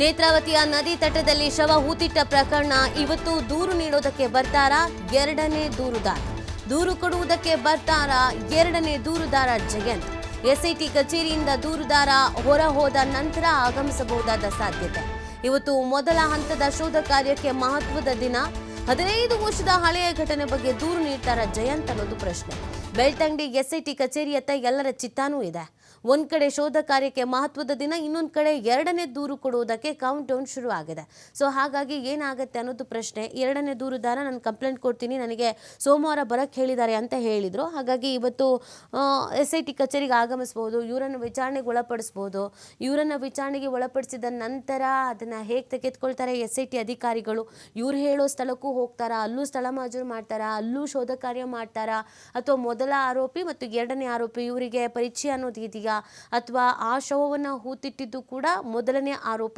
ನೇತ್ರಾವತಿಯ ನದಿ ತಟದಲ್ಲಿ ಶವ ಹೂತಿಟ್ಟ ಪ್ರಕರಣ ಇವತ್ತು ದೂರು ನೀಡೋದಕ್ಕೆ ಬರ್ತಾರ ಎರಡನೇ ದೂರುದಾರ. ದೂರು ಕೊಡುವುದಕ್ಕೆ ಬರ್ತಾರ ಎರಡನೇ ದೂರುದಾರ ಜಯಂತ್. ಎಸ್ಐಟಿ ಕಚೇರಿಯಿಂದ ದೂರುದಾರ ಹೊರ ಹೋದ ನಂತರ ಆಗಮಿಸಬಹುದಾದ ಸಾಧ್ಯತೆ. ಇವತ್ತು ಮೊದಲ ಹಂತದ ಶೋಧ ಕಾರ್ಯಕ್ಕೆ ಮಹತ್ವದ ದಿನ. ಹದಿನೈದು ವರ್ಷದ ಹಳೆಯ ಘಟನೆ ಬಗ್ಗೆ ದೂರು ನೀಡ್ತಾರ ಜಯಂತ್ ಅನ್ನೋದು ಪ್ರಶ್ನೆ. ಬೆಳ್ತಂಗಡಿ ಎಸ್ಐಟಿ ಕಚೇರಿಯತ್ತ ಎಲ್ಲರ ಚಿತ್ತಾನೂ ಇದೆ. ಒಂದ್ ಕಡೆ ಶೋಧ ಕಾರ್ಯಕ್ಕೆ ಮಹತ್ವದ ದಿನ, ಇನ್ನೊಂದ್ ಕಡೆ ಎರಡನೇ ದೂರು ಕೊಡುವುದಕ್ಕೆ ಕೌಂಟ್ ಡೌನ್ ಶುರು ಆಗಿದೆ. ಸೊ ಹಾಗಾಗಿ ಏನಾಗುತ್ತೆ ಅನ್ನೋದು ಪ್ರಶ್ನೆ. ಎರಡನೇ ದೂರುದಾರ ನಾನು ಕಂಪ್ಲೇಂಟ್ ಕೊಡ್ತೀನಿ, ನನಗೆ ಸೋಮವಾರ ಬರಕ್ಕೆ ಹೇಳಿದ್ದಾರೆ ಅಂತ ಹೇಳಿದ್ರು. ಹಾಗಾಗಿ ಇವತ್ತು ಎಸ್ ಐ ಟಿ ಕಚೇರಿಗೆ ಆಗಮಿಸ್ಬೋದು, ಇವರನ್ನು ವಿಚಾರಣೆಗೆ ಒಳಪಡಿಸ್ಬೋದು. ಇವರನ್ನು ವಿಚಾರಣೆಗೆ ಒಳಪಡಿಸಿದ ನಂತರ ಅದನ್ನು ಹೇಗೆ ತೆಗೆದುಕೊಳ್ತಾರೆ ಎಸ್ ಐ ಟಿ ಅಧಿಕಾರಿಗಳು? ಇವ್ರು ಹೇಳೋ ಸ್ಥಳಕ್ಕೂ ಹೋಗ್ತಾರಾ? ಅಲ್ಲೂ ಸ್ಥಳ ಮಾಜೂರು ಮಾಡ್ತಾರಾ? ಅಲ್ಲೂ ಶೋಧ ಕಾರ್ಯ ಮಾಡ್ತಾರಾ? ಅಥವಾ ಮೊದಲ ಆರೋಪಿ ಮತ್ತು ಎರಡನೇ ಆರೋಪಿ ಇವರಿಗೆ ಪರಿಚಯ ಅನ್ನೋದು ಇದೆಯಾ ಅಥವಾ ಆ ಶವವನ್ನು ಹೂತಿಟ್ಟಿದ್ದು ಕೂಡ ಮೊದಲನೇ ಆರೋಪಿ